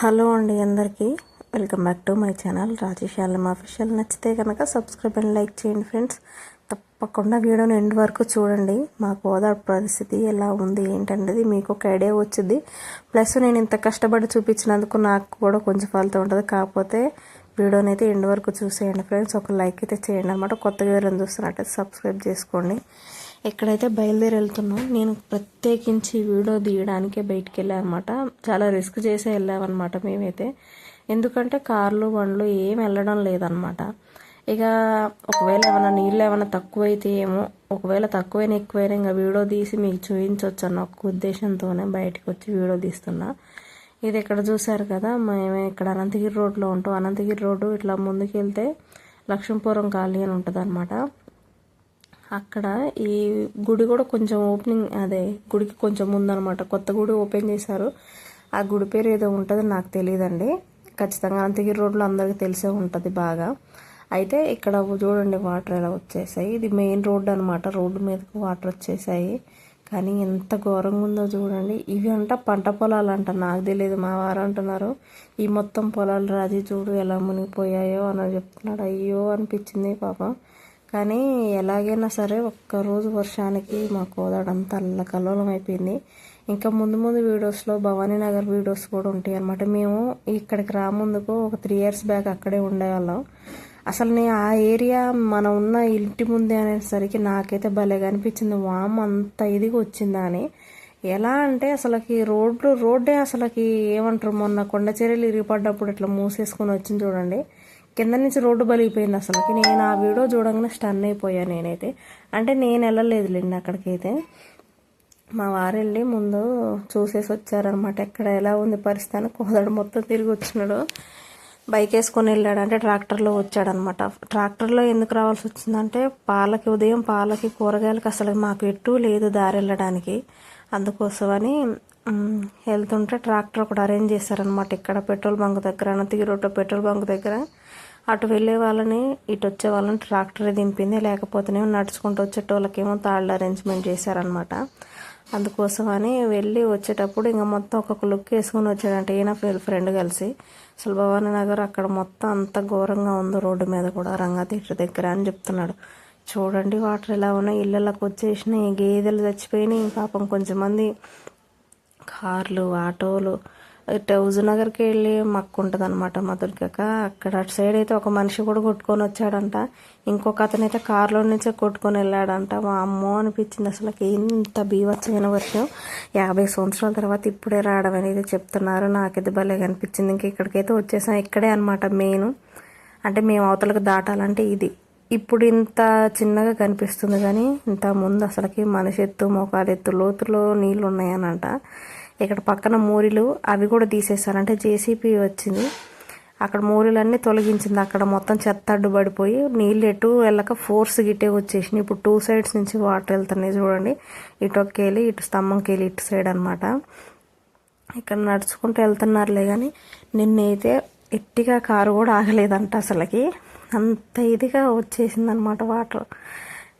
Hello అండి అందరికీ. Welcome back to my channel Rajesh Yalam official. నచ్చితే కనుక సబ్స్క్రైబ్ అండ్ లైక్ చేయండి ఫ్రెండ్స్. తప్పకుండా వీడియోని ఎండ్ వరకు చూడండి. మా గోదావరి పరిస్థితి ఎలా ఉంది ఏంటనేది మీకు ఒక ఐడియా వచ్చింది. ప్లస్ నేను ఇంత కష్టపడి చూపించినందుకు నాకు కూడా కొంచెం ఫలితం ఉంటుంది. కాకపోతే వీడియోని అయితే ఎండ్ వరకు చూసేయండి ఫ్రెండ్స్. ఒక లైక్ అయితే చేయండి అనమాట కొత్తగా ఎవరైనా చూస్తున్నట్టయితే సబ్స్క్రైబ్ చేసుకోండి. ఎక్కడైతే బయలుదేరి వెళ్తున్నాం నేను ప్రత్యేకించి వీడియో తీయడానికే బయటికి అనమాట చాలా రిస్క్ చేసే వెళ్ళామన్నమాట మేమైతే. ఎందుకంటే కార్లు బండ్లు ఏం వెళ్ళడం లేదనమాట ఇక ఒకవేళ ఏమైనా నీళ్ళు ఏమైనా తక్కువైతే ఏమో ఒకవేళ తక్కువైనా ఎక్కువైనా ఇంకా వీడియో తీసి మీకు చూపించవచ్చు అన్న ఒక ఉద్దేశంతోనే బయటకు వచ్చి వీడియో తీస్తున్నా. ఇది ఇక్కడ చూసారు కదా మేము ఇక్కడ అనంతగిరి రోడ్లో ఉంటాం. అనంతగిరి రోడ్డు ఇట్లా ముందుకు వెళ్తే లక్ష్మీపురం ఖాళీ అని ఉంటుంది అనమాట అక్కడ ఈ గుడి కూడా కొంచెం ఓపెనింగ్ అదే గుడికి కొంచెం ముందనమాట. కొత్త గుడి ఓపెన్ చేశారు. ఆ గుడి పేరు ఏదో ఉంటుంది నాకు తెలియదండి. ఖచ్చితంగా అనంతగిరి రోడ్లో అందరికీ తెలిసే ఉంటుంది బాగా. అయితే ఇక్కడ చూడండి వాటర్ ఎలా వచ్చేసాయి. ఇది మెయిన్ రోడ్ అనమాట. రోడ్డు మీదకి వాటర్ వచ్చేసాయి. కానీ ఎంత ఘోరంగా ఉందో చూడండి. ఇవి అంట పంట పొలాలు అంట నాకు తెలియదు మా వారు అంటున్నారు. ఈ మొత్తం పొలాలు రాజీ చూడు ఎలా మునిగిపోయాయో అని చెప్తున్నాడు. అయ్యో అనిపించింది పాపం. కానీ ఎలాగైనా సరే ఒక్కరోజు వర్షానికి మా కోదాడంతా అల్లకల్లోలం అయిపోయింది. ఇంకా ముందు ముందు వీడియోస్లో భవానీ నగర్ వీడియోస్ కూడా ఉంటాయి అనమాట మేము ఇక్కడికి రాముందుకు ఒక త్రీ ఇయర్స్ బ్యాక్ అక్కడే ఉండేవాళ్ళం. అసలు నేను ఆ ఏరియా మనం ఉన్న ఇంటి ముందే అనేసరికి నాకైతే భలేగా అనిపించింది. వామ్ అంత ఇదిగా వచ్చిందా అని. ఎలా అంటే అసలుకి రోడ్లు రోడ్డే అసలుకి ఏమంటారు మొన్న కొండ ఇరిగిపడ్డప్పుడు ఇట్లా మూసేసుకొని వచ్చింది చూడండి. కింద నుంచి రోడ్డు బలిగిపోయింది అసలుకి నేను ఆ వీడియో చూడంగానే స్టన్ అయిపోయాను నేనైతే. అంటే నేను వెళ్ళలేదులేండి అక్కడికైతే. మా వారు వెళ్ళి ముందు చూసేసి వచ్చారనమాట ఎక్కడ ఎలా ఉంది పరిస్థితి అని కోదడు మొత్తం తిరిగి వచ్చినాడు. బైక్ వేసుకొని వెళ్ళాడు. అంటే ట్రాక్టర్లో వచ్చాడనమాట ట్రాక్టర్లో ఎందుకు రావాల్సి వచ్చిందంటే పాలకి ఉదయం పాలకి కూరగాయలకి అసలు మాకు ఎటు లేదు దారి వెళ్ళడానికి. అందుకోసమని వెళ్తుంటే ట్రాక్టర్ ఒకటి అరేంజ్ చేశారనమాట ఇక్కడ పెట్రోల్ బంక్ దగ్గర అనంతగిరి పెట్రోల్ బంక్ దగ్గర. అటు వెళ్ళే వాళ్ళని ఇటు వచ్చే వాళ్ళని ట్రాక్టర్ దింపింది. లేకపోతేనే నడుచుకుంటూ వచ్చేటోళ్ళకేమో తాళ్ళు అరేంజ్మెంట్ చేశారనమాట అందుకోసమని వెళ్ళి వచ్చేటప్పుడు ఇంకా మొత్తం ఒక్కొక్క లుక్ వేసుకొని వచ్చాడంట. ఈయన ఫ్రెండ్ కలిసి అసలు భవానీ నగర్ అక్కడ మొత్తం అంత ఘోరంగా ఉంది రోడ్డు మీద కూడా రంగా థియేటర్ దగ్గర అని చెప్తున్నాడు. చూడండి వాటర్ ఎలా ఉన్నాయి? ఇళ్ళకి వచ్చేసినాయి. గేదెలు చచ్చిపోయినాయి. పాపం కొంచెం మంది కార్లు ఆటోలు ఇటు హుజునగర్కి వెళ్ళి మక్కు ఉంటుంది అనమాట మా అక్కడ అటు సైడ్ అయితే ఒక మనిషి కూడా కొట్టుకొని వచ్చాడంట. ఇంకొక అతను అయితే కారులో నుంచే కొట్టుకొని వెళ్ళాడంట. మా అమ్మో అనిపించింది అసలు ఇంత బీవచ్చమైన వర్షం. యాభై సంవత్సరాల తర్వాత ఇప్పుడే రావడం అనేది చెప్తున్నారు. నాకైతే భలే కనిపించింది ఇంక ఇక్కడికైతే వచ్చేసాం. ఇక్కడే అనమాట మెయిన్. అంటే మేము అవతలకు దాటాలంటే ఇది. ఇప్పుడు ఇంత చిన్నగా కనిపిస్తుంది కానీ ఇంత ముందు అసలుకి మనిషి ఎత్తు మోకాలు ఎత్తు లోతులో నీళ్ళు ఉన్నాయనంట. ఇక్కడ పక్కన మూరిలు అవి కూడా తీసేసారు అంటే జేసీపీ వచ్చింది. అక్కడ మూరిలన్నీ తొలగించింది. అక్కడ మొత్తం చెత్త అడ్డుపడిపోయి నీళ్ళు ఎటు వెళ్ళక ఫోర్స్ గిట్టే వచ్చేసింది ఇప్పుడు టూ సైడ్స్ నుంచి వాటర్ వెళ్తున్నాయి చూడండి. ఇటు ఒకేలి ఇటు స్తంభంకి వెళ్ళి ఇటు సైడ్ అనమాట ఇక్కడ నడుచుకుంటూ వెళ్తున్నారులే కానీ నిన్నైతే ఎట్టిగా కారు కూడా ఆగలేదంట అసలుకి. అంత ఇదిగా వచ్చేసింది అనమాట వాటర్.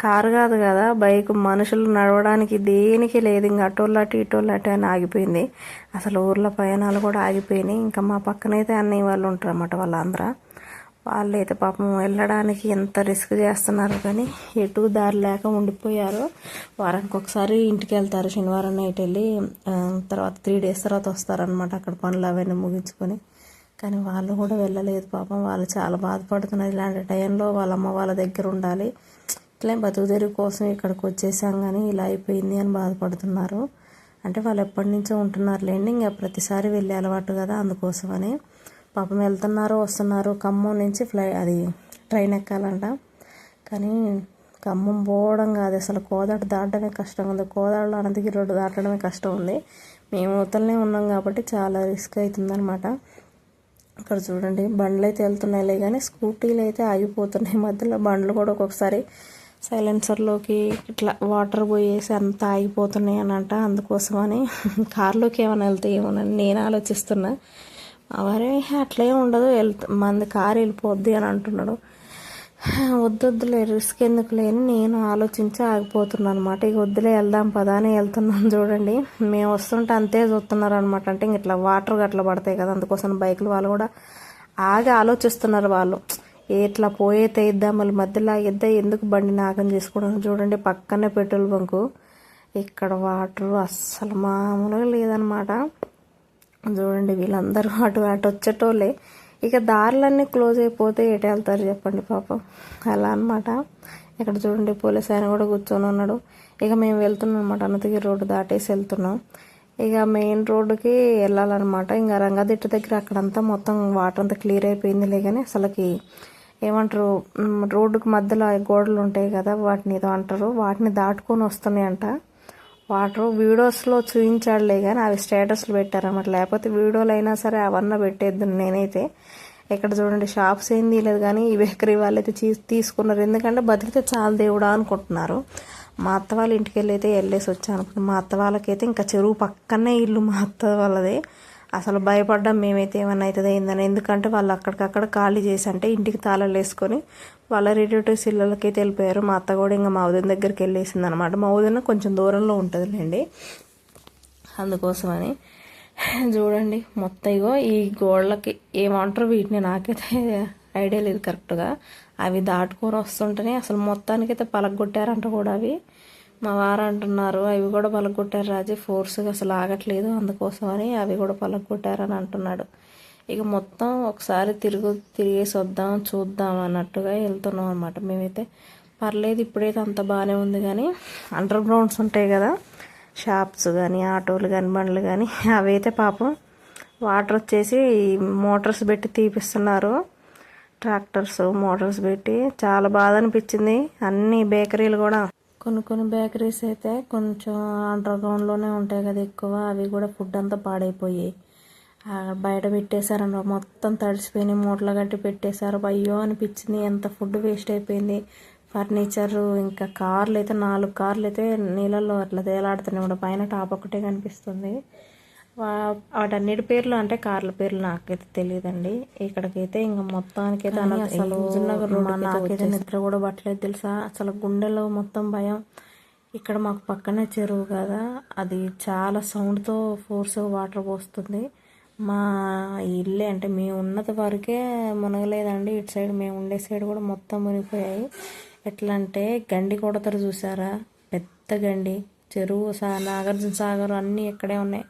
కారు కాదు కదా బైక్ మనుషులు నడవడానికి దేనికి లేదు. ఇంకా అటోళ్ళటి అటు అని ఆగిపోయింది. అసలు ఊర్లో ప్రయాణాలు కూడా ఆగిపోయినాయి. ఇంకా మా పక్కనైతే అన్నయ్య వాళ్ళు ఉంటారు అన్నమాట వాళ్ళందరూ. వాళ్ళు అయితే పాపం వెళ్ళడానికి ఎంత రిస్క్ చేస్తున్నారు కానీ ఎటు దారి లేక ఉండిపోయారు. వారానికి ఒకసారి ఇంటికి వెళ్తారు శనివారం నైట్ వెళ్ళి తర్వాత త్రీ డేస్ తర్వాత వస్తారనమాట అక్కడ పనులు అవన్నీ ముగించుకొని. కానీ వాళ్ళు కూడా వెళ్ళలేదు పాపం. వాళ్ళు చాలా బాధపడుతున్నారు. ఇలాంటి టైంలో వాళ్ళమ్మ వాళ్ళ దగ్గర ఉండాలి. ఇట్లా బతుకుదేరు కోసం ఇక్కడికి వచ్చేసాం కానీ ఇలా అయిపోయింది అని బాధపడుతున్నారు. అంటే వాళ్ళు ఎప్పటి నుంచో ఉంటున్నారు లేండి ఇంకా ప్రతిసారి వెళ్ళే అలవాటు కదా అందుకోసమని. పాపం వెళ్తున్నారు వస్తున్నారు ఖమ్మం నుంచి ఫ్లై అది ట్రైన్ ఎక్కాలంట. కానీ ఖమ్మం పోవడం కాదు. అసలు కోదాడు దాటడమే కష్టం ఉంది. కోదాడలో అనంతగిరి రోడ్డు దాటడమే కష్టం ఉంది. మేము అవతలనే ఉన్నాం కాబట్టి చాలా రిస్క్ అవుతుందనమాట ఇక్కడ చూడండి బండ్లు అయితే వెళ్తున్నాయిలే కానీ స్కూటీలు అయితే ఆగిపోతున్నాయి. మధ్యలో బండ్లు కూడా ఒక్కొక్కసారి సైలెన్సర్లోకి ఇట్లా వాటర్ పోయేసి అంతా ఆగిపోతున్నాయి అని అందుకోసమని కార్లోకి ఏమైనా వెళ్తే ఏమోనని నేను ఆలోచిస్తున్నా. అవరే అట్లే ఉండదు వెళ్తా మంది కారు వెళ్ళిపోద్ది అని అంటున్నాడు. వద్దొద్దులే రిస్క్ ఎందుకు లేని నేను ఆలోచించి ఆగిపోతున్నాను అనమాట ఇక వద్దులే వెళ్దాం పదా అని వెళ్తున్నాను చూడండి. మేము వస్తుంటే అంతే చూస్తున్నారు అనమాట అంటే ఇంక ఇట్లా వాటర్ గట్ల పడతాయి కదా అందుకోసం బైకులు వాళ్ళు కూడా ఆగి ఆలోచిస్తున్నారు వాళ్ళు. ఇట్లా పోయే తెయిద్దాం మళ్ళీ మధ్యలో ఇద్దా ఎందుకు బండి నాగం చేసుకోవడం? చూడండి పక్కనే పెట్రోల్ బంకు. ఇక్కడ వాటర్ అస్సలు మామూలుగా లేదనమాట చూడండి వీళ్ళందరూ అటు అటు వచ్చేటోళ్ళే. ఇక దారులన్నీ క్లోజ్ అయిపోతే ఎటు వెళ్తారు చెప్పండి పాపం. అలా అనమాట ఇక్కడ చూడండి పోలీస్ ఆయన కూడా కూర్చొని ఉన్నాడు. ఇక మేము వెళ్తున్నాం అనమాట అనంతగిరి రోడ్డు దాటేసి వెళ్తున్నాం. ఇక మెయిన్ రోడ్డుకి వెళ్ళాలన్నమాట. ఇంకా రంగాదిట్ట దగ్గర అక్కడంతా మొత్తం వాటర్ అంతా క్లియర్ అయిపోయిందిలే కానీ అసలుకి ఏమంటారు రోడ్డుకి మధ్యలో గోడలు ఉంటాయి కదా వాటిని ఏదో అంటారు. వాటిని దాటుకొని వస్తున్నాయంట. వాటర్ వీడియోస్లో చూపించాడులే కానీ అవి స్టేటస్లు పెట్టారన్నమాట. లేకపోతే వీడియోలు అయినా సరే అవన్నీ పెట్టేద్దు నేనైతే. ఇక్కడ చూడండి షాప్స్ ఏం తీయలేదు కానీ ఈ బేకరీ వాళ్ళైతే అయితే తీసుకున్నారు. ఎందుకంటే బతికితే చాలా దేవుడా అనుకుంటున్నారు. మా అత్త వాళ్ళ ఇంటికి వెళ్ళి అయితే వెళ్ళేసి వచ్చాను మా అత్త వాళ్ళకైతే ఇంకా చెరువు పక్కనే ఇల్లు మా అత్త వాళ్ళది. అసలు భయపడ్డాం మేమైతే ఏమన్నా అవుతుంది ఏందని. ఎందుకంటే వాళ్ళు అక్కడికక్కడ ఖాళీ చేసి అంటే ఇంటికి తాళాలు వేసుకొని వాళ్ళ రిలేటివ్స్ ఇళ్ళకైతే వెళ్ళిపోయారు. మా అత్త కూడా ఇంకా మా ఉదయం దగ్గరికి వెళ్ళేసింది అనమాట మా ఉదయం కొంచెం దూరంలో ఉంటుందిలేండి. అందుకోసమని చూడండి మొత్తం ఇగో ఈ గోడలకి ఏమంటారు వీటిని నాకైతే ఐడియా లేదు కరెక్ట్గా. అవి దాటుకొని వస్తుంటేనే అసలు మొత్తానికైతే పలగొట్టారంట కూడా అవి. మా వారు అంటున్నారు అవి కూడా పలగొట్టారు రాజీ ఫోర్స్గా అసలు ఆగట్లేదు అందుకోసమని అవి కూడా పలగొట్టారని అంటున్నాడు. ఇక మొత్తం ఒకసారి తిరుగు తిరిగేసి వద్దాం చూద్దాం అన్నట్టుగా వెళ్తున్నాం అనమాట మేమైతే పర్లేదు ఇప్పుడైతే అంత బాగానే ఉంది కానీ అండర్ గ్రౌండ్స్ ఉంటాయి కదా షాప్స్ కానీ ఆటోలు కానీ బండ్లు కానీ అవైతే పాపం వాటర్ వచ్చేసి మోటార్స్ పెట్టి తీపిస్తున్నారు. ట్రాక్టర్స్ మోటార్స్ పెట్టి చాలా బాధ అనిపించింది. అన్ని బేకరీలు కూడా. కొన్ని కొన్ని బేకరీస్ అయితే కొంచెం అండర్ గ్రౌండ్లోనే ఉంటాయి కదా ఎక్కువ. అవి కూడా ఫుడ్ అంతా పాడైపోయి బయట పెట్టేశారన్న మొత్తం తడిసిపోయినాయి. మూటలు కట్టి పెట్టేశారు. అయ్యో అనిపించింది. ఎంత ఫుడ్ వేస్ట్ అయిపోయింది. ఫర్నిచర్ ఇంకా కార్లు అయితే నాలుగు కార్లు అయితే నీళ్ళల్లో అట్లా తేలాడుతున్నాయి కూడా. పైన టాప్ ఒకటే కనిపిస్తుంది. వాటన్నిటి పేర్లు అంటే కార్ల పేర్లు నాకైతే తెలియదండి ఇక్కడికైతే ఇంకా మొత్తానికైతే అసలు మా నాకైతే నిద్ర కూడా పట్టలేదు తెలుసా? అసలు గుండెలో మొత్తం భయం. ఇక్కడ మాకు పక్కనే చెరువు కదా. అది చాలా సౌండ్తో ఫోర్స్ వాటర్ పోస్తుంది. మా ఇల్లే అంటే మేము ఉన్నది వరకే మునగలేదండి. ఇటు సైడ్ మేము ఉండే సైడ్ కూడా మొత్తం మునిగిపోయాయి. ఎట్లా అంటే గండి కొడతారు చూసారా? పెద్ద గండి. చెరువు సా నాగార్జున సాగర్ అన్నీ ఇక్కడే ఉన్నాయి.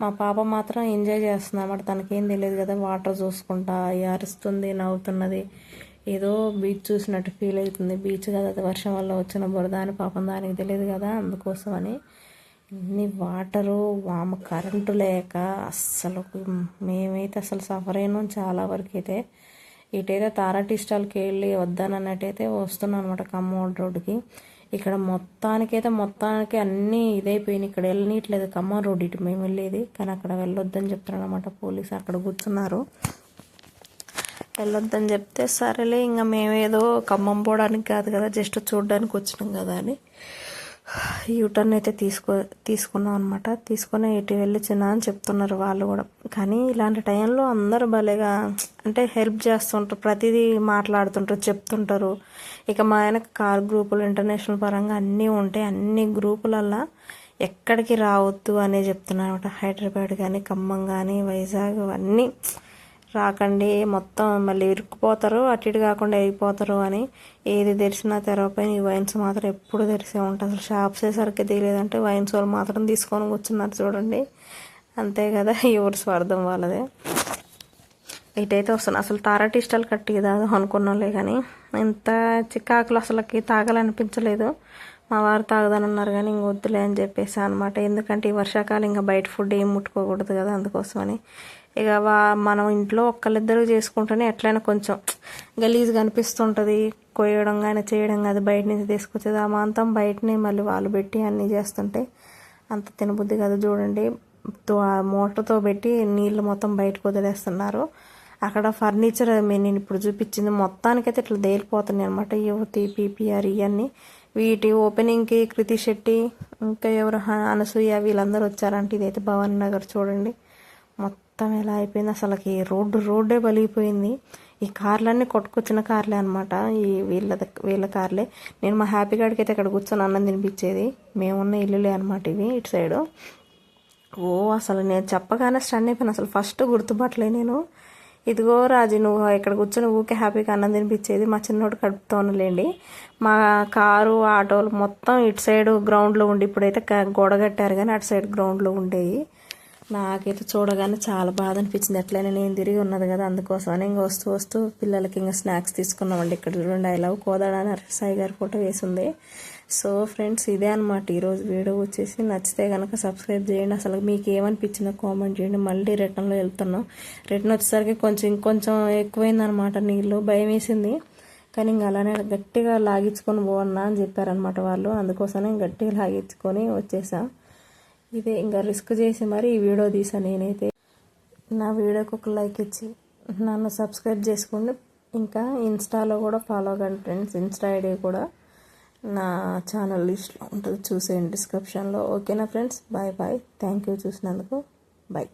మా పాప మాత్రం ఎంజాయ్ చేస్తుంది అన్నమాట. తనకేం తెలియదు కదా వాటర్ చూసుకుంటా అరుస్తుంది నవ్వుతున్నది. ఏదో బీచ్ చూసినట్టు ఫీల్ అవుతుంది. బీచ్ కదా అది వర్షం వల్ల వచ్చిన బురద అని పాపం దానికి తెలియదు కదా అందుకోసమని. ఇన్ని వాటరు వామ కరెంటు లేక అస్సలు మేమైతే అసలు సఫర్ అయినాం చాలా వరకు అయితే ఇటైతే తారాటి స్టాల్కి వెళ్ళి వద్దానన్నట్టయితే వస్తున్నాను అనమాట ఖమ్మం రోడ్డుకి. ఇక్కడ మొత్తానికైతే మొత్తానికి అన్నీ ఇదైపోయినాయి. ఇక్కడ వెళ్ళనీయట్లేదు ఖమ్మం రోడ్ ఇటు. మేము వెళ్ళేది కానీ అక్కడ వెళ్ళొద్దని చెప్తున్నాడు అనమాట పోలీసు. అక్కడ కూర్చున్నారు. వెళ్ళొద్దని చెప్తే సరేలే ఇంకా మేమేదో ఖమ్మం పోవడానికి కాదు కదా జస్ట్ చూడడానికి వచ్చినాం కదా అని. యూటర్న్ అయితే తీసుకో తీసుకున్నాం అనమాట తీసుకొని ఇటు వెళ్ళి అని చెప్తున్నారు వాళ్ళు కూడా. కానీ ఇలాంటి టైంలో అందరూ భలేగా అంటే హెల్ప్ చేస్తుంటారు. ప్రతిదీ మాట్లాడుతుంటారు చెప్తుంటారు. ఇక మా ఆయన కార్ గ్రూపులు ఇంటర్నేషనల్ పరంగా అన్నీ ఉంటాయి. అన్ని గ్రూపులల్లో ఎక్కడికి రావద్దు అనే చెప్తున్నారు అనమాట హైదరాబాద్ కానీ ఖమ్మం కానీ వైజాగ్ అన్నీ రాకండి మొత్తం మళ్ళీ ఇరుక్కుపోతారు అటు ఇటు కాకుండా వెళ్ళిపోతారు అని. ఏది తెరిచినా తెరవపైన ఈ వైన్స్ మాత్రం ఎప్పుడు తెరిసే ఉంటుంది అసలు షాప్స్ సరిగ్గా తెలియదంటే వైన్స్ వాళ్ళు మాత్రం తీసుకొని కూర్చున్నారు చూడండి. అంతే కదా ఎవరి స్వార్థం వాళ్ళదే. ఇటైతే వస్తుంది అసలు తారటి ఇష్టాలు కట్టి కాదు అనుకున్నాలే కానీ ఇంత చికాకులు అసలుకి తాగాలనిపించలేదు. మా వారు తాగదనన్నారు కానీ ఇంక వద్దులే అని చెప్పేసి అనమాట ఎందుకంటే ఈ వర్షాకాలం ఇంకా బయట ఫుడ్ ఏం ముట్టుకోకూడదు కదా అందుకోసమని. ఇక వా మనం ఇంట్లో ఒక్కళ్ళిద్దరు చేసుకుంటేనే ఎట్లయినా కొంచెం గలీజ్గా అనిపిస్తుంటుంది కొయ్యడం కానీ చేయడం కానీ బయట నుంచి తీసుకొచ్చేది. ఆ మాంతం బయటనే మళ్ళీ వాళ్ళు పెట్టి అన్నీ చేస్తుంటే అంత తినబుద్ధి కదా. చూడండి తో- మోటార్తో పెట్టి నీళ్ళు మొత్తం బయటకు వదిలేస్తున్నారు. అక్కడ ఫర్నిచర్ నేను ఇప్పుడు చూపించింది మొత్తానికైతే ఇట్లా తేలిపోతున్నాయి అనమాట యువతి పీపీఆర్ ఇవన్నీ వీటి ఓపెనింగ్కి కృతి శెట్టి ఇంకా ఎవరు అనసూయ వీళ్ళందరూ వచ్చారంటే ఇదైతే భవన్ నగర్ చూడండి. మొత్తం ఎలా అయిపోయింది? అసలుకి రోడ్డు రోడ్డే బలిగిపోయింది. ఈ కార్లన్నీ కొట్టుకొచ్చిన కార్లే అనమాట ఈ వీళ్ళ వీళ్ళ కార్లే. నేను మా హ్యాపీ గాడికి అయితే ఇక్కడ కూర్చొని అన్నం తినిపించేది. మేమున్న ఇల్లులే అనమాట ఇవి ఇటు సైడు. ఓ అసలు నేను చెప్పగానే స్టన్ అయిపోయాను. అసలు ఫస్ట్ గుర్తుపట్టలే నేను. ఇదిగో రాజు నువ్వు ఇక్కడ కూర్చొని ఊకే హ్యాపీగా అన్నం తినిపించేది. మా చిన్నోడు కడుపుతోనులేండి మా కారు ఆటోలు మొత్తం ఇటు సైడ్ గ్రౌండ్లో ఉండి ఇప్పుడైతే గోడ కట్టారు కానీ అటు సైడ్ గ్రౌండ్లో ఉండేవి నాకైతే చూడగానే చాలా బాధ అనిపించింది ఎట్లయినా నేను తిరిగి ఉన్నది కదా అందుకోసమని ఇంకా వస్తూ వస్తూ పిల్లలకి ఇంకా స్నాక్స్ తీసుకున్నామండి. ఇక్కడ చూడండి ఐ లవ్ కోదాడ సాయి గారి ఫోటో వేసింది. సో ఫ్రెండ్స్ ఇదే అనమాట ఈరోజు వీడియో వచ్చేసి నచ్చితే కనుక సబ్స్క్రైబ్ చేయండి. అసలు మీకు ఏమనిపించిందో కామెంట్ చేయండి. మళ్ళీ రిటర్న్లో వెళ్తున్నాం. రిటర్న్ వచ్చేసరికి కొంచెం ఇంకొంచెం ఎక్కువైందనమాట నీళ్ళు. భయం వేసింది. కానీ ఇంకా అలానే గట్టిగా లాగించుకొని పోవన్నా అని చెప్పారనమాట వాళ్ళు. అందుకోసమే గట్టిగా లాగించుకొని వచ్చేసాం. ఇదే ఇంకా రిస్క్ చేసి మరి ఈ వీడియో తీసా నేనైతే. నా వీడియోకి ఒక లైక్ ఇచ్చి నన్ను సబ్స్క్రైబ్ చేసుకోండి. ఇంకా ఇన్స్టాలో కూడా ఫాలో కండి ఫ్రెండ్స్. ఇన్స్టా ఐడి కూడా నా ఛానల్ లిస్ట్లో ఉంటుంది. చూసేయండి డిస్క్రిప్షన్లో. ఓకేనా friends? Bye bye. Thank you చూసినందుకు. బాయ్.